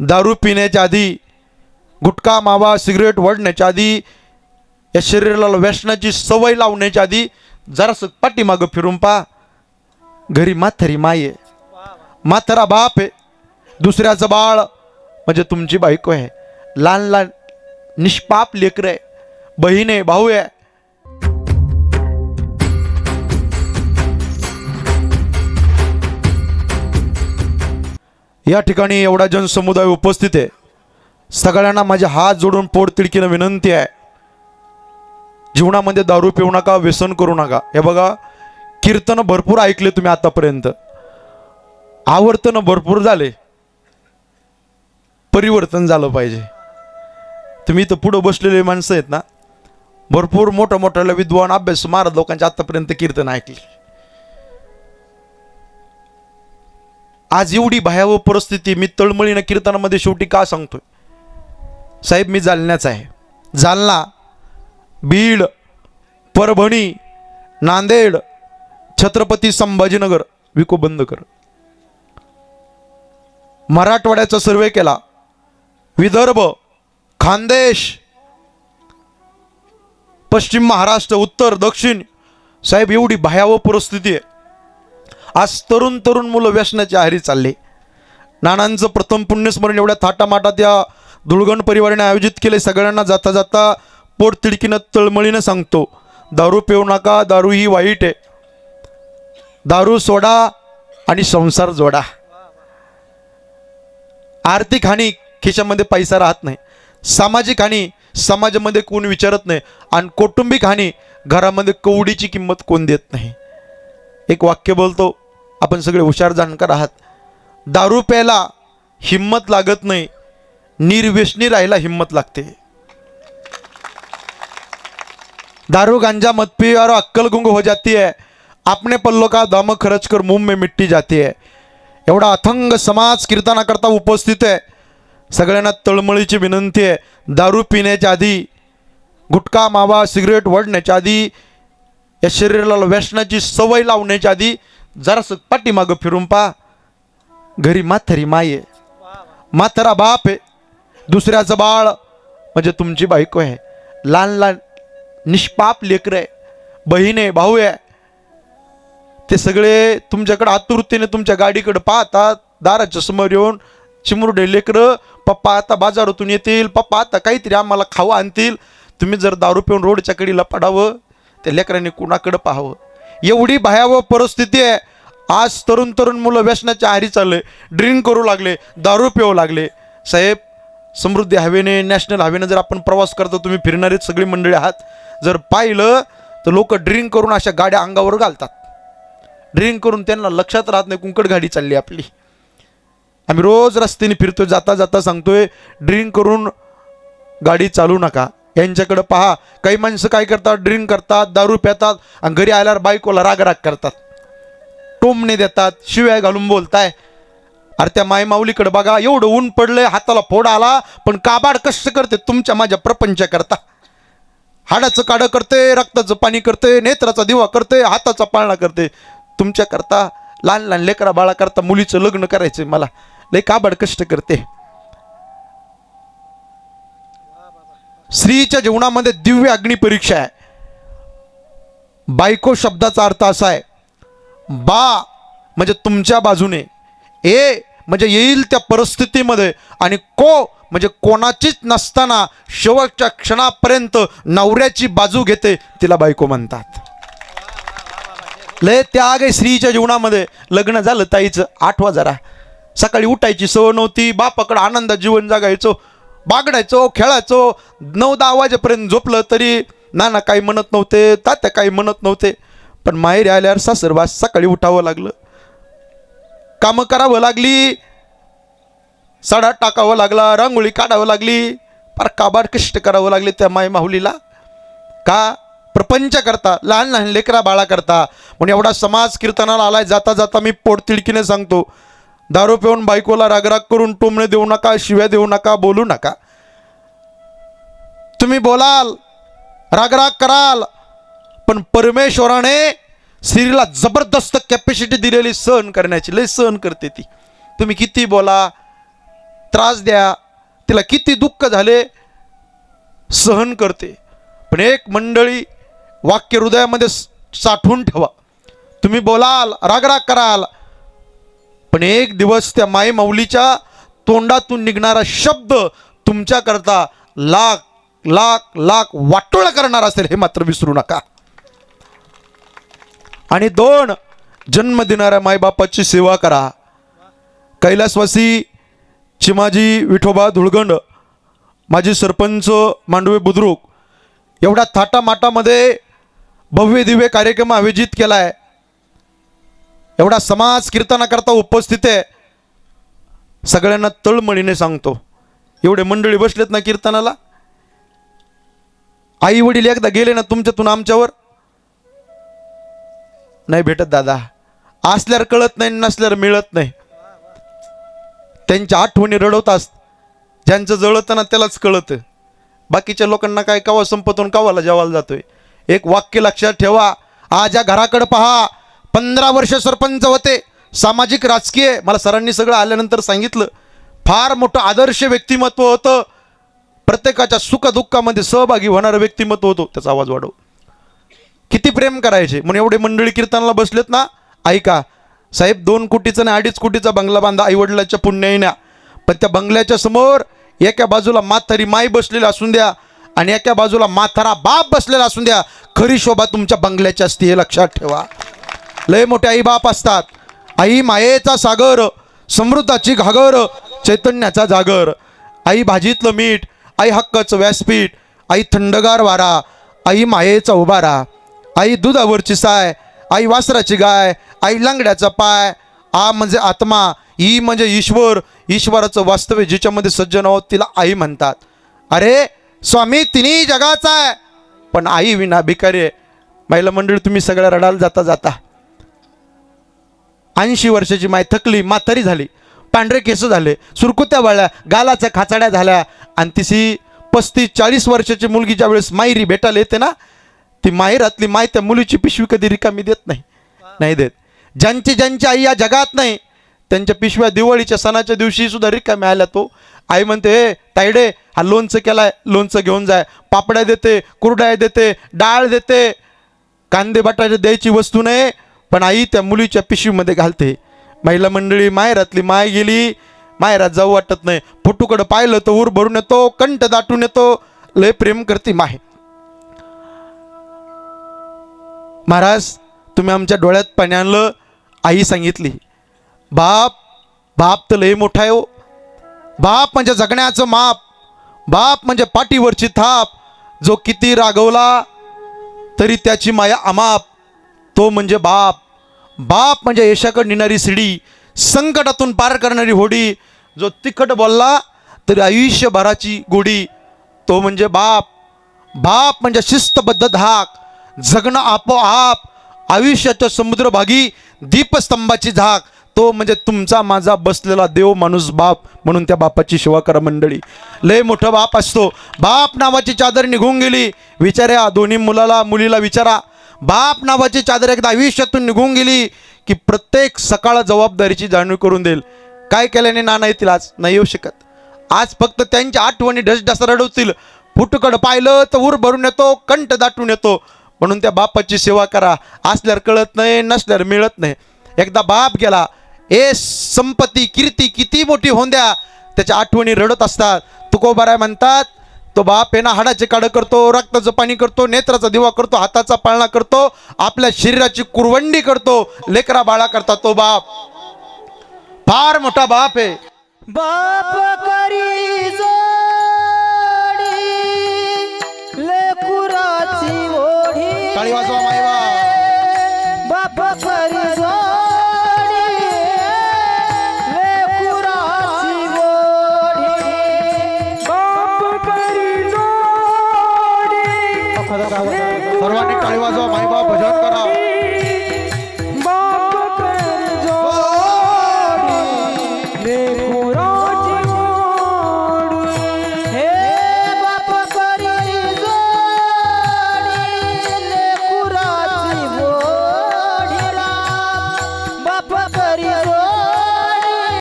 दारू पिण्याच्या आधी गुटखा मावा सिगरेट वडण्याच्या आधी या शरीराला व्यसनाची सवय लावण्याच्या आधी जरासं पाठीमागं फिरून पा घरी माथरी माय आहे. माथरा बाप आहे. दुसऱ्याचं बाळ म्हणजे तुमची बायको आहे. लहान लहान निष्पाप लेकरं आहे. बहीण आहे भाऊ आहे. या ठिकाणी एवढा जनसमुदाय उपस्थित आहे. सगळ्यांना माझे हात जोडून पोट तिडकीनं विनंती आहे. जीवनामध्ये दारू पिऊ नका व्यसन करू नका. हे बघा कीर्तन भरपूर ऐकले तुम्ही आतापर्यंत. आवर्तन भरपूर झाले. परिवर्तन झालं पाहिजे. तुम्ही इथं पुढं बसलेले माणसं आहेत ना भरपूर मोठ्या मोठ्याला विद्वान अभ्यास महाराज लोकांचे आतापर्यंत कीर्तन ऐकले. आज एवढी भयावह परिस्थिती मी तळमळीनं कीर्तनामध्ये शेवटी का सांगतोय? साहेब मी जालन्याचा आहे. जालना बीड परभणी नांदेड छत्रपती संभाजीनगर विको बंद कर मराठवाड्याचा सर्वे केला. विदर्भ खानदेश पश्चिम महाराष्ट्र उत्तर दक्षिण. साहेब एवढी भयावह परिस्थिती आहे. आज तरुण तरुण मुलं व्यसनाच्या आहारी चालले. नानांचं प्रथम पुण्यस्मरण एवढ्या थाटामाटात या धुळगण परिवाराने आयोजित केले. सगळ्यांना जाता जाता पोट तिडकीनं तळमळीनं सांगतो दारू पिऊ नका दारू ही वाईट आहे. दारू सोडा आणि संसार जोडा. आर्थिक हानी खिशामध्ये पैसा राहत नाही. सामाजिक हानी समाजामध्ये कोण विचारत नाही. आणि कौटुंबिक हानी घरामध्ये कवडीची किंमत कोण देत नाही. एक वाक्य बोलतो. आपण सगळे हुशार जाणकार आहात. दारू प्यायला हिम्मत लागत नाही. निर्व्यसनी राहायला हिम्मत लागते. दारू गांजा मत पी और अक्कल गुंग हो जाती है. आपने पल्लो का दम खर्च कर मुंह में मिट्टी जाती है. एवढा अथंग समाज कीर्तनाकरता उपस्थित आहे सगळ्यांना तळमळीची विनंती आहे दारू पिण्याच्या आधी गुटखा मावा सिगरेट वडण्याच्या आधी या शरीराला व्यसनाची सवय लावण्याच्या आधी जरासं पाठीमागं फिरून पा घरी माथरी माय. आहे बाप आहे. दुसऱ्याचं बाळ म्हणजे तुमची बायको आहे. लहान लहान निष्पाप लेकर आहे. बहीण आहे भाऊ आहे. ते सगळे तुमच्याकडे आतुरतेने तुमच्या गाडीकडे पाहतात. दाराच्या समोर येऊन चिमुरडे लेकरं पप्पा आता बाजारातून येतील. पप्पा आता काहीतरी आम्हाला खावं आणतील. तुम्ही जर दारू पिऊन रोडच्या कडीला पडावं त्या लेकरांनी कुणाकडं पाहावं? एवढी भयावह परिस्थिती आहे. आज तरुण तरुण मुलं व्यसनाच्या आहारी चालले. ड्रिंक करू लागले. दारू पिऊ लागले. साहेब समृद्धी हवेने नॅशनल हवेने जर आपण प्रवास करतो तुम्ही फिरणारीच सगळी मंडळी आहात. जर पाहिलं तर लोक ड्रिंक करून अशा गाड्या अंगावर घालतात. ड्रिंक करून त्यांना लक्षात राहत नाही कुंकड गाडी चालली आपली. आम्ही रोज रस्त्याने फिरतोय जाता जाता सांगतोय ड्रिंक करून गाडी चालू नका. यांच्याकडं पहा. काही माणसं काय करतात? ड्रिंक करतात दारू पितात आणि घरी आल्यावर बायकोला रागराग करतात. टोमणे देतात शिव्या घालून बोलताय. अरे त्या मायमाऊलीकडे बघा एवढं ऊन पडलंय हाताला फोड आला पण काबाड कष्ट करते तुमच्या माझ्या प्रपंच करता हाडाचं काडं करते रक्ताचं पाणी करते नेत्राचा दिवा करते हाताचा पाळणा करते. तुमच्या करता लहान लहान लेकरा बाळा करता मुलीचं लग्न करायचं मला. लय काबाड कष्ट करते. स्त्रीच्या जीवनामध्ये दिव्य अग्निपरीक्षा आहे. बायको शब्दाचा अर्थ असा आहे बा म्हणजे तुमच्या बाजूने ए म्हणजे येईल त्या परिस्थितीमध्ये आणि को म्हणजे कोणाचीच नसताना शेवटच्या क्षणापर्यंत नवऱ्याची बाजू घेते तिला बायको म्हणतात. लय त्याग आहे स्त्रीच्या जीवनामध्ये. लग्न झालं ताईचं आठवा जरा. सकाळी उठायची सवय नव्हती बापाकडं आनंदात जीवन जगायचो. बागडायचो खेळायचो नऊ दहा वाजेपर्यंत झोपलं तरी नाना काही म्हणत नव्हते तात्या काही म्हणत नव्हते. पण माहेरी आल्यावर सासरवास सकाळी उठावं लागलं. कामं करावं लागली. सडा टाकावं लागला रांगोळी काढावं लागली. फार काबाड कष्ट करावं लागले त्या माय माहुलीला का? प्रपंच करता लहान लहान लेकरा बाळा करता. म्हणून एवढा समाज कीर्तनाला आलाय जाता जाता मी पोटतिडकीने सांगतो. दारू पिऊन बायकोला रागराग करून टोमणे देऊ नका शिव्या देऊ नका बोलू नका. तुम्ही बोलाल रागराग कराल पण परमेश्वराने स्त्रीला जबरदस्त कॅपॅसिटी दिलेली सहन करण्याची लय सहन करते ती. तुम्ही किती बोला त्रास द्या तिला किती दुःख झाले सहन करते. पण एक मंडळी वाक्य हृदयामध्ये साठवून ठेवा. तुम्ही बोलाल रागराग कराल पण एक दिवस त्या माई माऊलीच्या तोंडातून निघणारा शब्द तुमच्याकरता लाख लाख लाख वाटोळा करणार असेल हे मात्र विसरू नका. आणि दोन जन्म देणाऱ्या मायबापाची सेवा करा. कैलासवासी चिमाजी विठोबा धुळगंड माजी सरपंच मांडवे बुद्रुक एवढ्या थाटामाटामध्ये भव्य दिव्य कार्यक्रम आयोजित केला आहे एवढा समाज कीर्तनाकरता उपस्थित आहे. सगळ्यांना तळमळीने सांगतो. एवढे मंडळी बसलेत ना कीर्तनाला? आई वडील एकदा गेले ना तुमच्यातून आमच्यावर? नाही भेटत दादा. असल्यावर कळत नाही नसल्यावर मिळत नाही. त्यांच्या आठवणी रडवतास ज्यांचं जळतं ना त्यालाच कळतं. बाकीच्या लोकांना काय कवा संपतून कवाला जेवायला जातोय. एक वाक्य लक्षात ठेवा. आज या घराकडे पहा. पंधरा वर्ष सरपंच होते. सामाजिक राजकीय मला सरांनी सगळं आल्यानंतर सांगितलं. फार मोठं आदर्श व्यक्तिमत्व होतं. प्रत्येकाच्या सुखदुःखामध्ये सहभागी होणारं व्यक्तिमत्व होतं. त्याचा आवाज वाढव. किती प्रेम करायचे. म्हणून एवढे मंडळी कीर्तनाला बसलेत ना. ऐका. साहेब दोन कोटीचा आणि अडीच कोटीचा बंगला बांधा आईवडिलाच्या पुण्याईना पण त्या बंगल्याच्या समोर एका बाजूला माथारी माई बसलेली असून द्या आणि एका बाजूला माथारा बाप बसलेला असून द्या. खरी शोभा तुमच्या बंगल्याची असते हे लक्षात ठेवा. लय मोठे आई बाप असतात. आई मायेचा सागर समृद्धाची घागर चैतन्याचा जागर. आई भाजीतलं मीठ आई हक्काचं व्यासपीठ आई थंडगार वारा आई मायेचा उभारा. आई दुधावरची साय आई वासराची गाय आई लांगड्याचा पाय. आ म्हणजे आत्मा ई म्हणजे ईश्वर. ईश्वराचं वास्तव्य जिच्यामध्ये सज्जन आहोत तिला आई म्हणतात. अरे स्वामी तिन्ही जगाचा आहे. पण आई विना भिकारी आहे. महिला मंडळी तुम्ही सगळ्या रडाल जाता जाता. ऐंशी वर्षाची माय थकली म्हातारी झाली. पांढरे केस झाले सुरकुत्या वळल्या गालाच्या खाचाड्या झाल्या. आणि तिशी पस्तीस चाळीस वर्षाची मुलगी ज्यावेळेस मायरी भेटायला येते ना ती माहेरातली माय त्या मुलीची पिशवी कधी रिकामी देत नाही. नाही देत. ज्यांची ज्यांची आई या जगात नाही त्यांच्या पिशव्या दिवाळीच्या सणाच्या दिवशी सुद्धा रिकाम्या आल्या तो. आई म्हणते हे तायडे हा लोणचं केलाय लोणचं घेऊन जाय. पापड्या देते कुरड्या देते डाळ देते. कांदे बटाटे द्यायची वस्तू नाही. पण आई त्या मुलीच्या पिशवीमध्ये घालते. महिला मंडळी माहेरातली माय गेली. माहेरात जाऊ वाटत नाही. फोटोकडं पाहिलं तर ऊर भरून येतो कंठ दाटून येतो. लय प्रेम करते माहे. महाराज तुम्ही आमच्या डोळ्यात पाणी आणलं आई सांगितली बाप बाप तर लय मोठा आहे हो. बाप म्हणजे जगण्याचं माप. बाप म्हणजे पाठीवरची थाप. जो किती रागवला तरी त्याची माया अमाप. तो म्हणजे बाप. बाप म्हणजे यशाकडे नेणारी सिडी संकटातून पार करणारी होडी. जो तिखट बोलला तरी आयुष्यभराची गोडी तो म्हणजे बाप. बाप म्हणजे शिस्तबद्ध धाक. जगणं आपोआप आयुष्याच्या समुद्रभागी दीपस्तंभाची झाक. तो म्हणजे तुमचा माझा बसलेला देव माणूस बाप म्हणून त्या बापाची सेवा करा मंडळी. लय मोठं बाप असतो. बाप नावाची चादर निघून गेली. विचारा दोन्ही मुलाला मुलीला विचारा. बाप नावाची चादर एकदा आयुष्यातून निघून गेली की प्रत्येक सकाळ जबाबदारीची जाणीव करून देईल. काय केल्याने नाना येतील आज? नाही येऊ शकत. आज फक्त त्यांच्या आठवणी ढसढस रडवतील. फुटकड पाहिलं तर उर भरून येतो कंठ दाटून येतो. म्हणून त्या बापाची सेवा करा. असल्यावर कळत नाही नसल्यावर मिळत नाही. एकदा बाप गेला ए संपत्ती कीर्ती किती मोठी होऊन द्या. त्याच्या आठवणी रडत असतात. तुकोबाराय म्हणतात तो बाप आहे ना हाडाचे काढ करतो रक्ताचं पाणी करतो नेत्राचा दिवा करतो हाताचा पाळणा करतो आपल्या शरीराची कुरवंडी करतो लेकरा बाळा करता तो बाप. फार मोठा बाप आहे. बाप करी जोडी लेकुराची ओढी टाळी वाजवा बाप करी